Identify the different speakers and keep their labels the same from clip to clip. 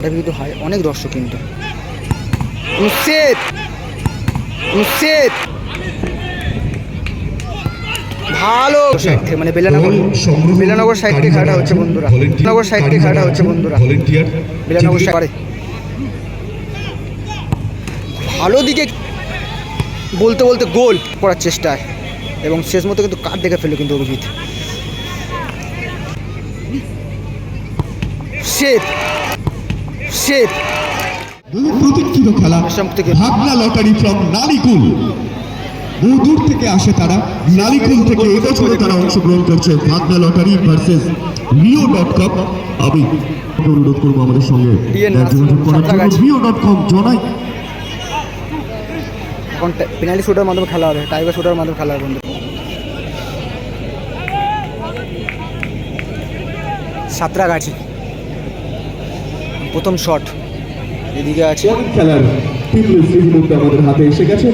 Speaker 1: এটা কিন্তু হয় অনেক দর্শক কিন্তু। ভালো! সাইড থেকে মানে বেলানগর বেলানগর সাইড থেকে খেলাটা হচ্ছে বন্ধুরা। বেলানগর সাইড থেকে খেলাটা হচ্ছে বন্ধুরা। বেলানগর সাইড ভালো দিকে বলতে বলতে গোল করার চেষ্টায়। এবং শেষ মতো কিন্তু কাঠ দেখে ফেলল কিন্তু অভিজিৎ। সেফ
Speaker 2: বহু প্রতীক্ষিত খেলা। ভাবনা লটারি ফ্রম নালিকুল। বহু দূর থেকে আসে তারা। নালিকুল থেকে এবছরে তারা অংশগ্রহণ করছে ভাবনা lottery versus Rio dot com আমি অনুরোধ করব আমাদের সঙ্গে যোগাযোগ করার জন্য। রিও ডট কম জনাই।
Speaker 1: এখন পেনাল্টি শুটার মাধ্যমে খেলা হবে। টাইগার শুটার মাধ্যমে খেলা হবে বন্ধু। সাঁতরাগাছি। প্রথম শট এদিকে আছে।
Speaker 2: আমাদের হাতে এসে গেছে।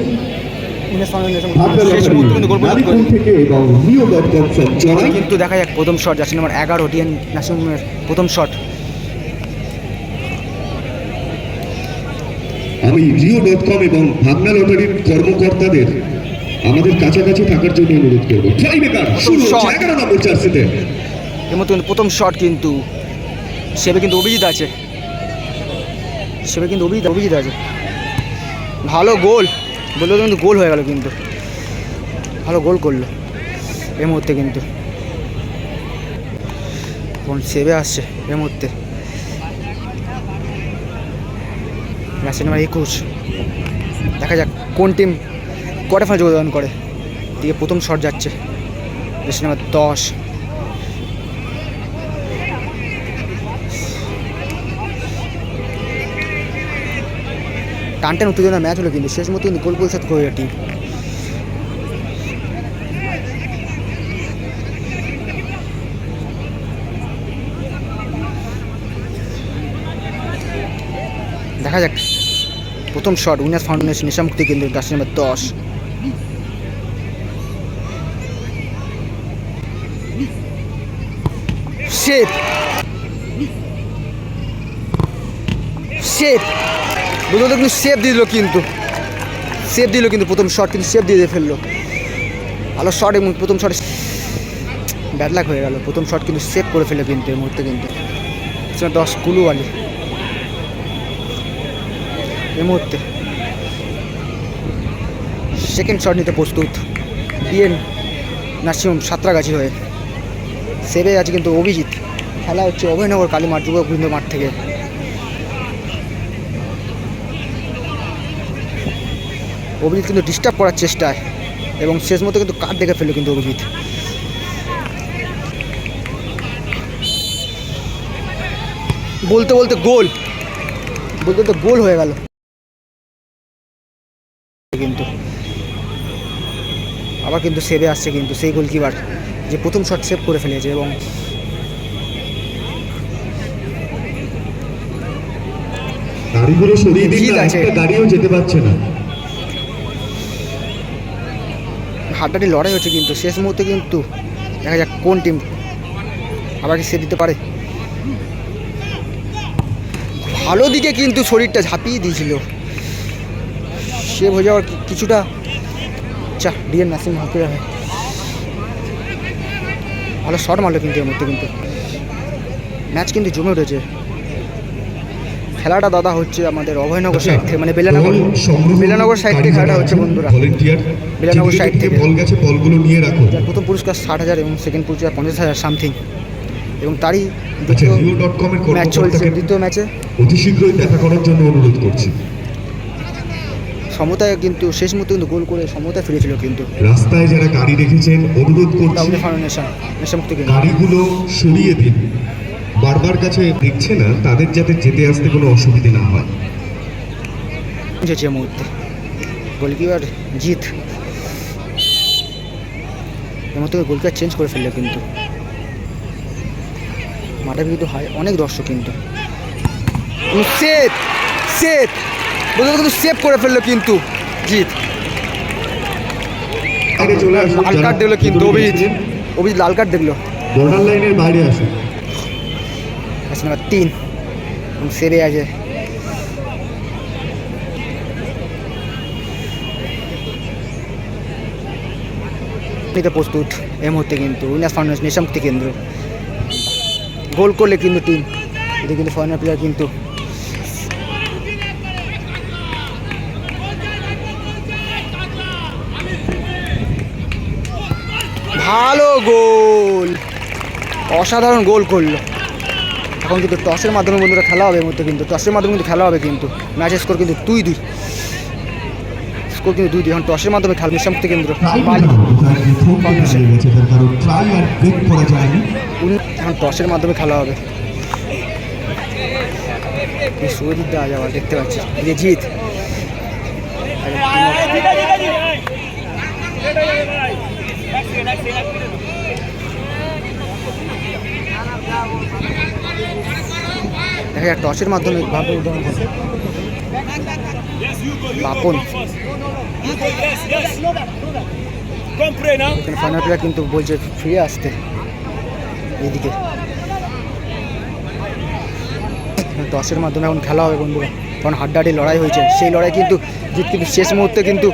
Speaker 1: কিন্তু দেখা যাক প্রথম শট যাচ্ছে নাম্বার এগারো ডিএন নাসিমের প্রথম শট
Speaker 2: আমি রিও ডট কম এবং ভাবনা লটারির কর্মকর্তাদের আমাদের কাছাকাছি থাকার জন্য অনুরোধ করব। এগারো নম্বর জার্সিতে
Speaker 1: এর মধ্যে প্রথম শট কিন্তু সেবে কিন্তু অভিজিৎ আছে। সেবে কিন্তু অভিজিৎ অভিজিৎ আছে। ভালো গোল। বলতে কিন্তু গোল হয়ে গেল কিন্তু। ভালো গোল করল এই মুহূর্তে কিন্তু। কোন সেবে আসছে এই মুহূর্তে। ম্যাচের নাম্বার একুশ। দেখা যাক কোন টিম কোয়ার্টার ফাইনাল যোগদান করে। দিয়ে প্রথম শট যাচ্ছে। ম্যাচের নাম্বার দশ। টান টান উত্তেজনা ম্যাচ হলো কিন্তু শেষ মতো পরিশোধ করে টিম দেখা যাক। প্রথম শট উইনার্স ফাউন্ডেশন নেশামুক্তি কেন্দ্র দাস নম্বর দশ সেফ বলতে কিন্তু সেফ দিয়ে দিল কিন্তু। সেফ দিল কিন্তু প্রথম শট কিন্তু সেফ দিয়ে দিয়ে ফেলল। ভালো শট এবং প্রথম শট ব্যাড লাক হয়ে গেল। প্রথম শট কিন্তু সেভ করে ফেলল কিন্তু এই মুহূর্তে কিন্তু। দশ কুলু আলি। এই মুহূর্তে। সেকেন্ড শট নিতে প্রস্তুত। বিএন নার্সিংহোম সাঁতরাগাছি হয়ে। সেভে আছে কিন্তু অভিজিৎ। খেলা হচ্ছে অভয়নগর কালী মাঠ যুবকবৃন্দ মাঠ থেকে। অভিজিৎ কিন্তু ডিস্টার্ব করার চেষ্টায় এবং শেষ মতো কিন্তু কাঠ দেখে ফেলল কিন্তু অভিজিৎ। বলতে বলতে গোল। বলতে বলতে গোল হয়ে গেল। কিন্তু। আবার কিন্তু সেভে আসছে কিন্তু সেই গোলকিপার যে প্রথম শট সেভ করে ফেলেছে এবং
Speaker 2: গাড়িগুলো সরিয়ে দিন। একটা গাড়িও যেতে পারছে না।
Speaker 1: হাড্ডাটি লড়াই হচ্ছে কিন্তু শেষ মুহূর্তে কিন্তু দেখা যাক কোন টিম আবার কি সে দিতে পারে। ভালো দিকে কিন্তু শরীরটা ঝাঁপিয়ে দিয়েছিল। সেভ হয়ে যাওয়ার কিছুটা চা ডিএন নাসিম হাতে যাবে ভালো শট মারলো কিন্তু এর মধ্যে কিন্তু। ম্যাচ কিন্তু জমে উঠেছে খেলাটা দাদা হচ্ছে আমাদের অভয়নগর সাইড থেকে মানে বেলানগর। বেলানগর সাইড থেকে খেলাটা হচ্ছে বন্ধুরা। বেলানগর side থেকে।
Speaker 2: বল গেছে বলগুলো নিয়ে রাখো।
Speaker 1: প্রথম পুরস্কার ষাট হাজার এবং সেকেন্ড পুরস্কার পঞ্চাশ হাজার সামথিং এবং তারই
Speaker 2: আচ্ছা
Speaker 1: দ্বিতীয় ম্যাচ চলছে দ্বিতীয় ম্যাচে
Speaker 2: অতি শীঘ্রই দেখা করার জন্য অনুরোধ করছি।
Speaker 1: সমতায় কিন্তু শেষ মুহূর্তে কিন্তু গোল করে সমতায় ফিরেছিল কিন্তু।
Speaker 2: রাস্তায় যারা গাড়ি রেখেছেন অনুরোধ করছি।
Speaker 1: নেশামুক্ত কিন্তু
Speaker 2: গাড়িগুলো সরিয়ে দিন। বারবার কাছে দেখছে না তাদের যাতে যেতে আসতে কোনো অসুবিধে না হয়।
Speaker 1: এই মুহূর্তে। গোলকিপার জিত এর মধ্যে গোলকিপার চেঞ্জ করে ফেলল কিন্তু। মাঠে কিন্তু হয় অনেক দর্শক কিন্তু। Safe safe. বলতে কিন্তু সেভ করে ফেলল কিন্তু জিত লাল কার্ড দেখল কিন্তু অভিজিৎ। অভিজিৎ লাল কার্ড দেখল।
Speaker 2: বর্ডার লাইনের বাইরে আসুন।
Speaker 1: ম্যাচ নাম্বার তিন। সেরে আছে। প্রস্তুত এই মুহূর্তে কিন্তু উইনার্স ফাউন্ডেশন নেশামুক্তি কেন্দ্র। গোল করলে কিন্তু টিম এটা কিন্তু ফরেনার প্লেয়ার কিন্তু ভালো গোল। অসাধারণ গোল করল। এখন কিন্তু টসের মাধ্যমে বন্ধুরা খেলা হবে মধ্যে কিন্তু, টসের মাধ্যমে কিন্তু খেলা হবে কিন্তু। ম্যাচের স্কোর কিন্তু দুই দুই। স্কোর কিন্তু দুই দুই, এখন টসের মাধ্যমে খেলা কেন্দ্র
Speaker 2: করা যায়নি
Speaker 1: উনি এখন টসের মাধ্যমে খেলা হবে। সুরজিৎ যাওয়া দেখতে পাচ্ছি এই যে জিৎ যাক টসের মাধ্যমে ফাইনাল কিন্তু বলছে ফিরে আসতে। এইদিকে। টসের মাধ্যমে এখন খেলা হবে বন্ধুরা। কারণ হাড্ডাহাড্ডি লড়াই হয়েছে। সেই লড়াই কিন্তু জিত কিন্তু শেষ মুহূর্তে কিন্তু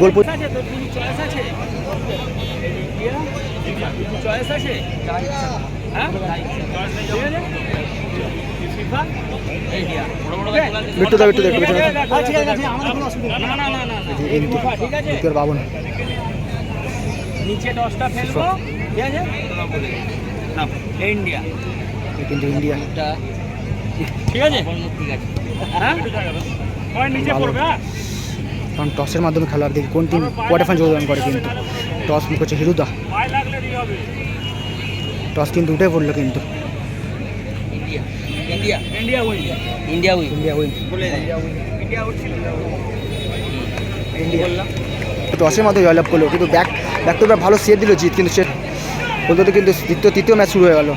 Speaker 1: গোল
Speaker 3: চয়েস আছে হ্যাঁ
Speaker 1: বিট্টু দা বিট্টু দা একটু পেছনে আসো।
Speaker 3: না না না না
Speaker 1: এই
Speaker 3: ঠিক আছে
Speaker 1: এমপি আর বাবন
Speaker 3: নিচে দশটা ফেলব। ঠিক আছে? না ইন্ডিয়া।
Speaker 1: কিন্তু ইন্ডিয়া।
Speaker 3: ঠিক আছে? ঠিক আছে। হ্যাঁ? নিচে পড়বে হ্যাঁ?
Speaker 1: কারণ টসের মাধ্যমে খেলা হবে দেখি কোন টিম কোয়ার্টার ফাইনাল যোগদান করে কিন্তু। টস মুখ হচ্ছে হিরুদা। টস কিন্তু উঠে পড়ল কিন্তু।
Speaker 3: India India India win India win
Speaker 1: India win
Speaker 3: India উঠছিল।
Speaker 1: ইন্ডিয়া। টসের মাধ্যমে জয়লাভ করল কিন্তু ব্যাক ব্যাক তো ভালো সেট দিল জিত কিন্তু সে বলতে কিন্তু দ্বিতীয় তৃতীয় ম্যাচ শুরু হয়ে গেল।